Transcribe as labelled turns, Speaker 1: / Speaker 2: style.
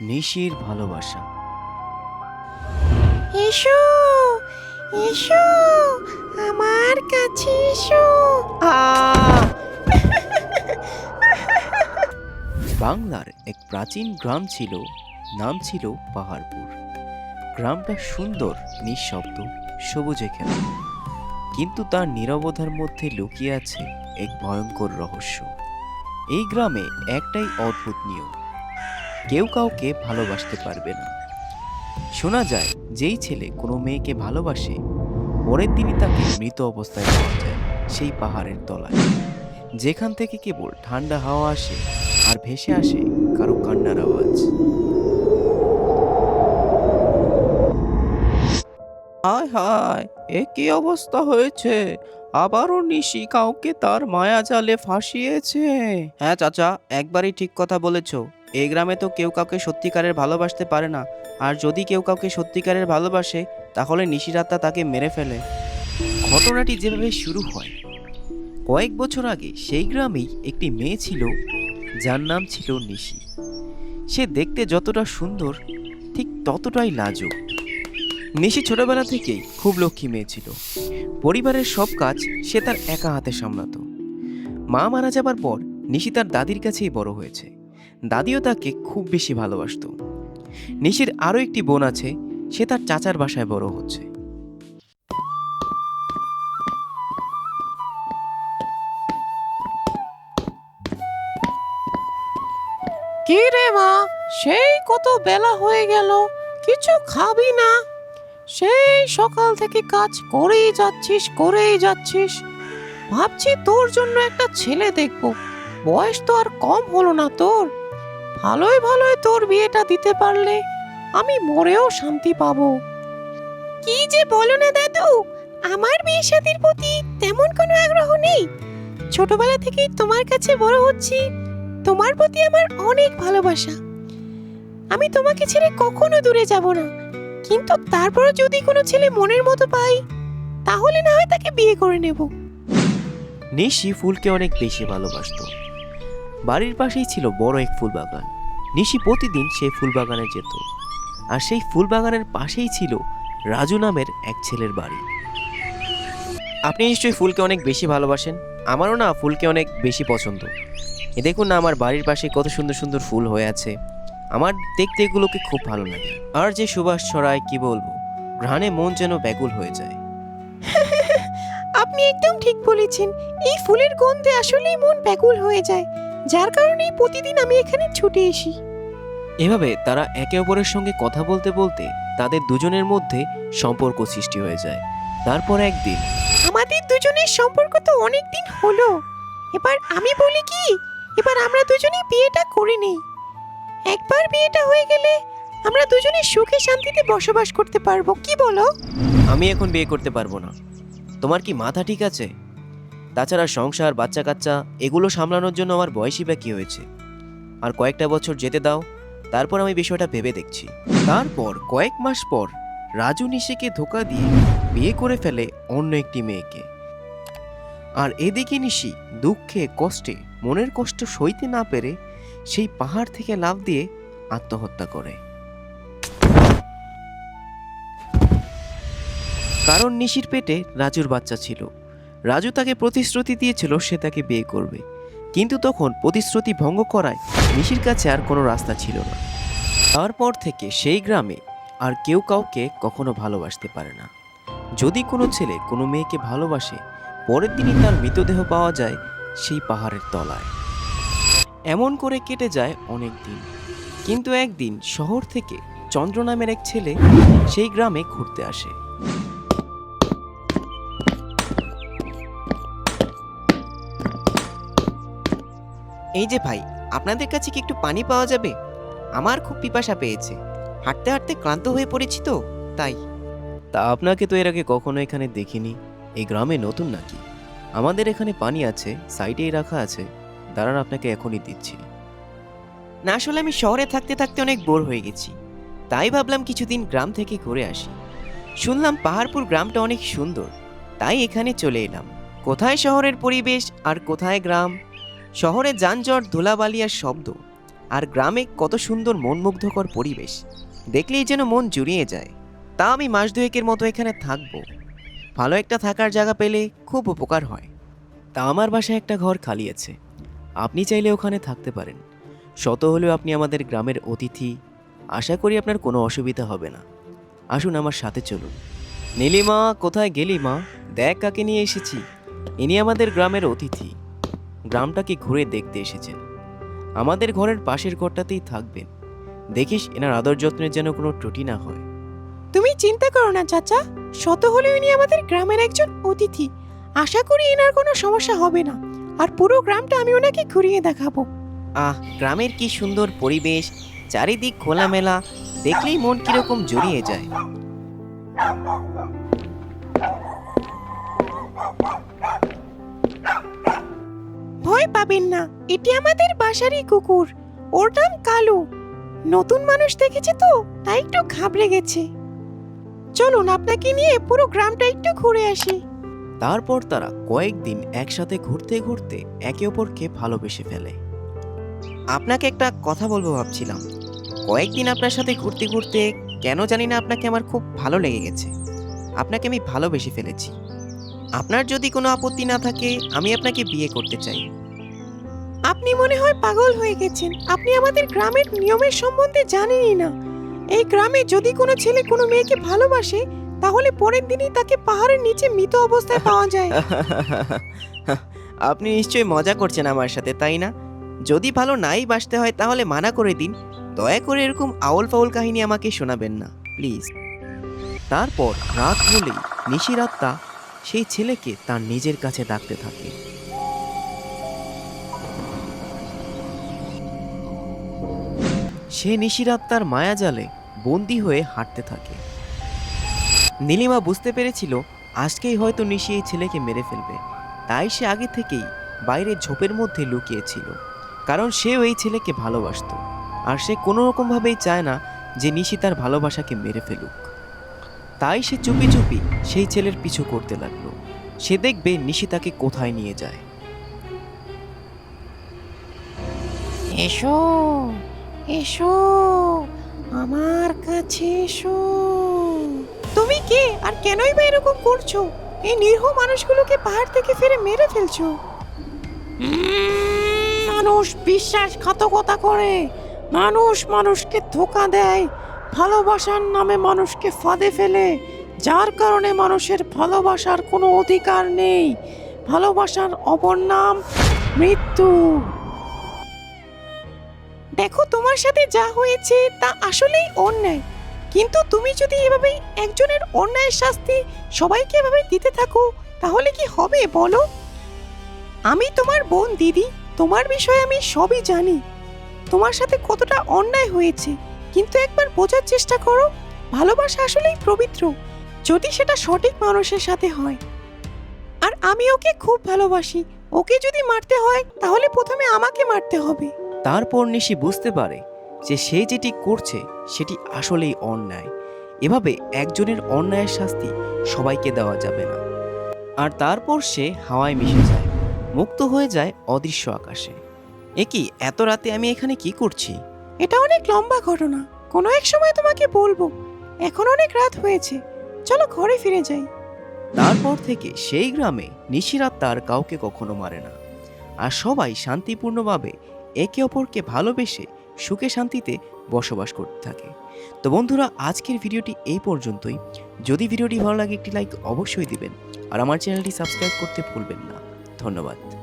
Speaker 1: নিশির ভালোবাসা।
Speaker 2: এসো এসো আমার কাছে এসো।
Speaker 1: বাংলার এক প্রাচীন গ্রাম ছিল নাম ছিল পাহাড়পুর। গ্রামটা সুন্দর নিঃশব্দ সবুজে ঘেরা। কিন্তু তার নীরবতার মধ্যে লুকিয়ে আছে এক ভয়ঙ্কর রহস্য। এই গ্রামে একটাই অদ্ভুত নিয়ম কেউ কাউকে ভালোবাসতে পারবে না। শোনা যায় যেই ছেলে কোনো মেয়েকে ভালোবাসে পরের দিনই তাকে মৃত অবস্থায় পাওয়া যায় সেই পাহাড়ের তলায়। যেখান থেকে কেবল ঠান্ডা হাওয়া আসে আর ভেসে আসে কারও কান্নার আওয়াজ। হায় হায় এ কি অবস্থা হয়েছে? আবারও নিশি কাউকে তার মায়া জালে ফাঁসিয়েছে। হ্যাঁ চাচা একবারই ঠিক কথা বলেছ। এই গ্রামে তো কেউ কাউকে সত্যিকারের ভালোবাসতে পারে না। আর যদি কেউ কাউকে সত্যিকারের ভালোবাসে, তাহলে নিশিরাত্মা তাকে মেরে ফেলে। ঘটনাটি যেভাবে শুরু হয়, কয়েক বছর আগে সেই গ্রামেই একটি মেয়ে ছিল, যার নাম ছিল নিশি। সে দেখতে যতটা সুন্দর, ঠিক ততটাই লাজুক। নিশি ছোটবেলা থেকেই খুব লক্ষ্মী মেয়ে ছিল। পরিবারের সব কাজ সে তার একা হাতে সামলাত। মা মারা যাবার পর নিশি তার দাদির কাছেই বড় হয়েছে। দাদিও তাকে খুব বেশি ভালোবাসতো। নিশির আরও একটি বোন আছে, সে তার চাচার বাসায় বড় হচ্ছে।
Speaker 2: কি রে মা? সেই কত বেলা হয়ে গেল, কিছু খাবি না? সেই সকাল থেকে কাজ করেই যাচ্ছিস করেই যাচ্ছিস। ভাবছি তোর জন্য একটা ছেলে দেখব। বয়স তো আর কম হলো না তোর। ভালোই ভালোই তোর বিয়েটা দিতে পারলে আমি মরেও শান্তি পাবো। কি যে বলো না দাদু আমার বিয়ে শাদীর প্রতি তেমন কোনো আগ্রহ নেই। ছোটবেলা থেকেই তোমার কাছে বড় হচ্ছি তোমার প্রতি আমার অনেক ভালোবাসা। আমি তোমাকে ছেড়ে কখনো দূরে যাব না কিন্তু তারপর যদি কোনো ছেলে মনের মতো পাই তাহলে না হয় তাকে বিয়ে করে নেব।
Speaker 1: নিশি ফুলকে অনেক বেশি ভালোবাসত। বাড়ির পাশেই ছিল বড় এক ফুল বাগান নিশি প্রতিদিন সেই ফুল বাগানে যেত। আর সেই ফুল বাগানের পাশেই ছিল রাজু নামের এক ছেলের বাড়ি। আপনি নিশ্চয়ই ফুলকে অনেক বেশি ভালোবাসেন? আমারও না ফুলকে অনেক বেশি পছন্দ। এ দেখুন না আমার বাড়ির পাশে কত সুন্দর সুন্দর ফুল হয়ে আছে। আমার দেখতে এগুলোকে খুব ভালো লাগে। আর যে সুবাস ছড়ায়, কি বলব? ঘ্রাণে মন যেন ব্যাকুল হয়ে যায়।
Speaker 2: আপনি একদম ঠিক বলেছেন। এই ফুলের গন্ধে আসলেই মন ব্যাকুল হয়ে যায়। যার কারণে প্রতিদিন আমি এখানে ছুটে আসি
Speaker 1: এভাবে তারা একে অপরের সঙ্গে কথা বলতে বলতে তাদের দুজনের মধ্যে সম্পর্ক সৃষ্টি হয়ে যায়। তারপর একদিন
Speaker 2: আমাদের দুজনের সম্পর্ক তো অনেক দিন হলো। এবার আমি বলি কি এবার আমরা দুজনে বিয়েটা করে নেই। একবার বিয়েটা হয়ে গেলে আমরা দুজনে সুখে শান্তিতে বসবাস করতে পারব কি বলো?
Speaker 1: আমি এখন বিয়ে করতে পারব না। তোমার কি মাথা ঠিক আছে? তাছাড়া সংসার বাচ্চা কাচ্চা এগুলো সামলানোর জন্য আমার বয়সই বা কী হয়েছে? আর কয়েকটা বছর যেতে দাও, তারপর আমি বিষয়টা ভেবে দেখছি। তারপর, কয়েক মাস পর, রাজু নিশিকে ধোকা দিয়ে বিয়ে করে ফেলে অন্য একটি মেয়েকে। আর এদিকে নিশি দুঃখে, কষ্টে, মনের কষ্ট সইতে না পেরে সেই পাহাড় থেকে লাফ দিয়ে আত্মহত্যা করে। কারণ নিশির পেটে রাজুর বাচ্চা ছিল। রাজু তাকে প্রতিশ্রুতি দিয়েছিল সে তাকে বিয়ে করবে। কিন্তু তখন প্রতিশ্রুতি ভঙ্গ করায় নিশির কাছে আর কোনো রাস্তা ছিল না। তারপর থেকে সেই গ্রামে আর কেউ কাউকে কখনো ভালোবাসতে পারে না। যদি কোনো ছেলে কোনো মেয়েকে ভালোবাসে পরের দিনই তার মৃতদেহ পাওয়া যায় সেই পাহাড়ের তলায়। এমন করে কেটে যায় অনেক দিন। কিন্তু একদিন শহর থেকে চন্দ্র নামের এক ছেলে সেই গ্রামে ঘুরতে আসে।
Speaker 3: এই যে ভাই আপনাদের কাছে কি একটু পানি পাওয়া যাবে? আমার খুব পিপাসা পেয়েছে। হাঁটতে হাঁটতে ক্লান্ত হয়ে পড়েছি তো তাই।
Speaker 1: তা আপনাকে তো এর আগে কখনো এখানে দেখিনি। এই গ্রামে নতুন নাকি? আমাদের এখানে পানি আছে সাইডেই রাখা আছে। দাঁড়ান আপনাকে এখনই দিচ্ছি।
Speaker 3: না আসলে আমি শহরে থাকতে থাকতে অনেক বোর হয়ে গেছি। তাই ভাবলাম কিছুদিন গ্রাম থেকে ঘুরে আসি। শুনলাম পাহাড়পুর গ্রামটা অনেক সুন্দর। তাই এখানে চলে এলাম। কোথায় শহরের পরিবেশ আর কোথায় গ্রাম? শহরে যানজট, ধুলাবালি আর শব্দ। আর গ্রামে কত সুন্দর মনমুগ্ধকর পরিবেশ। দেখলেই যেন মন জুড়িয়ে যায়। তা আমি মাস দুয়েকের মতো এখানে থাকব। ভালো একটা থাকার জায়গা পেলে খুব উপকার হয়।
Speaker 1: তা আমার বাসায় একটা ঘর খালি আছে। আপনি চাইলে ওখানে থাকতে পারেন। শত হলেও আপনি আমাদের গ্রামের অতিথি। আশা করি আপনার কোনো অসুবিধা হবে না। আসুন আমার সাথে চলুন। নীলিমা, কোথায় গেলি মা? দেখ কাকে নিয়ে এসেছি। ইনি আমাদের গ্রামের অতিথি। গ্রামটাকে ঘুরে দেখতে এসেছেন? আমাদের ঘরের পাশের ঘরটাতেই থাকবেন। দেখিস এনার আদর যত্নের যেন কোনো ত্রুটি না হয়।
Speaker 2: তুমি চিন্তা করো না চাচা। শত হলেও ইনি আমাদের গ্রামের একজন অতিথি। আশা করি এনার কোনো সমস্যা হবে না। আর পুরো গ্রামটা আমি ওনাকে ঘুরিয়ে দেখাবো।
Speaker 3: আহ গ্রামের কি সুন্দর পরিবেশ চারিদিক খোলামেলা দেখলেই মন কীরকম জড়িয়ে যায়।
Speaker 2: পাবেন না। এটি আমাদের বাসারই কুকুর। ওর নাম কালু। নতুন মানুষ দেখেছে তো তাই একটু ঘাবড়ে গেছে। চলুন আপনাকে নিয়ে পুরো গ্রামটা একটু ঘুরে আসি।
Speaker 1: তারপর তারা কয়েকদিন একসাথে ঘুরতে ঘুরতে একে অপরকে ভালোবেসে ফেলে।
Speaker 3: আপনাকে একটা কথা বলব ভাবছিলাম। কয়েকদিন আপনার সাথে ঘুরতে ঘুরতে কেন জানি না আপনাকে আমার খুব ভালো লেগে গেছে। আপনাকে আমি ভালোবেসে ফেলেছি। আপনার যদি কোনো আপত্তি না থাকে আমি আপনাকে বিয়ে করতে চাই।
Speaker 2: আপনি মনে হয় পাগল হয়ে গেছেন। আপনি আমাদের গ্রামের নিয়মের সম্বন্ধে জানেনই না। এই গ্রামে যদি কোনো ছেলে কোনো মেয়েকে ভালোবাসে, তাহলে পরের দিনই তাকে পাহাড়ের নিচে মৃত অবস্থায় পাওয়া যায়।
Speaker 3: আপনি নিশ্চয়ই মজা করছেন আমার সাথে, তাই না? যদি ভালো নাই বাসতে হয়, তাহলে মানা করে দিন। দয়া করে এরকম আউল ফাউল কাহিনী আমাকে শোনাবেন না, প্লিজ।
Speaker 1: তারপর রাত হলেই নিশিরাত্মা সেই ছেলেকে তার নিজের কাছে ডাকতে থাকে। সে নিশিরাত্মার মায়াজালে বন্দি হয়ে হাঁটতে থাকে। নীলিমা বুঝতে পেরেছিল, আজকেই হয়তো নিশি এই ছেলেকে মেরে ফেলবে। তাই সে আগে থেকেই বাইরে ঝোপের মধ্যে লুকিয়েছিল, কারণ সেও এই ছেলেকে ভালোবাসতো। আর সে কোনো রকমভাবেই চায় না যে নিশি তার ভালোবাসাকে মেরে ফেলুক। তাই সে চুপি চুপি সেই ছেলের পিছু করতে লাগল। সে দেখবে নিশি তাকে কোথায় নিয়ে যায়।
Speaker 2: এসো। এসো, আমার কাছে এসো। তুমি কে? আর কেনই বা এরকম করছ? এই নিরীহ মানুষগুলোকে পাহাড় থেকে ফিরে মেরে ফেলছো। মানুষ বিশ্বাসঘাতকতা করে। মানুষ মানুষকে ধোকা দেয়। ভালোবাসার নামে মানুষকে ফাঁদে ফেলে। যার কারণে মানুষের ভালোবাসার কোনো অধিকার নেই। ভালোবাসার অপর নাম মৃত্যু। দেখো তোমার সাথে যা হয়েছে তা আসলেই অন্যায়। কিন্তু তুমি যদি এভাবেই একজনের অন্যায়ের শাস্তি সবাইকে এভাবে দিতে থাকো, তাহলে কি হবে বলো? আমি তোমার বোন, দিদি, তোমার বিষয়ে আমি সবই জানি। তোমার সাথে কতটা অন্যায় হয়েছে, কিন্তু একবার বোঝার চেষ্টা করো, ভালোবাসা আসলেই পবিত্র, যদি সেটা সঠিক মানুষের সাথে হয়। আর আমি ওকে খুব ভালোবাসি, ওকে যদি মারতে হয়, তাহলে প্রথমে আমাকে মারতে হবে।
Speaker 1: তারপর নিশি বুঝতে পারে যে সে যেটি করছে সেটি আসলেই অন্যায়। এভাবে একজনের অন্যায়ের শাস্তি সবাইকে দেওয়া যাবে না। আর তারপর সে হাওয়ায় মিশে যায় মুক্ত হয়ে যায় অদৃশ্য আকাশে।
Speaker 3: এ কি এত রাতে আমি এখানে কি করছি?
Speaker 2: এটা অনেক লম্বা ঘটনা। কোনো এক সময় তোমাকে বলব। এখন অনেক রাত হয়েছে। চলো ঘরে ফিরে যাই।
Speaker 1: তারপর থেকে সেই গ্রামে নিশিরাত তার কাউকে কখনো মারে না। আর সবাই শান্তিপূর্ণভাবে একে অপরকে ভালোবেসে সুখে শান্তিতে বসবাস করতে থাকে। তো বন্ধুরা, আজকের ভিডিওটি এই পর্যন্তই। যদি ভিডিওটি ভালো লাগে, একটি লাইক অবশ্যই দিবেন। আর আমার চ্যানেলটি সাবস্ক্রাইব করতে ভুলবেন না। ধন্যবাদ।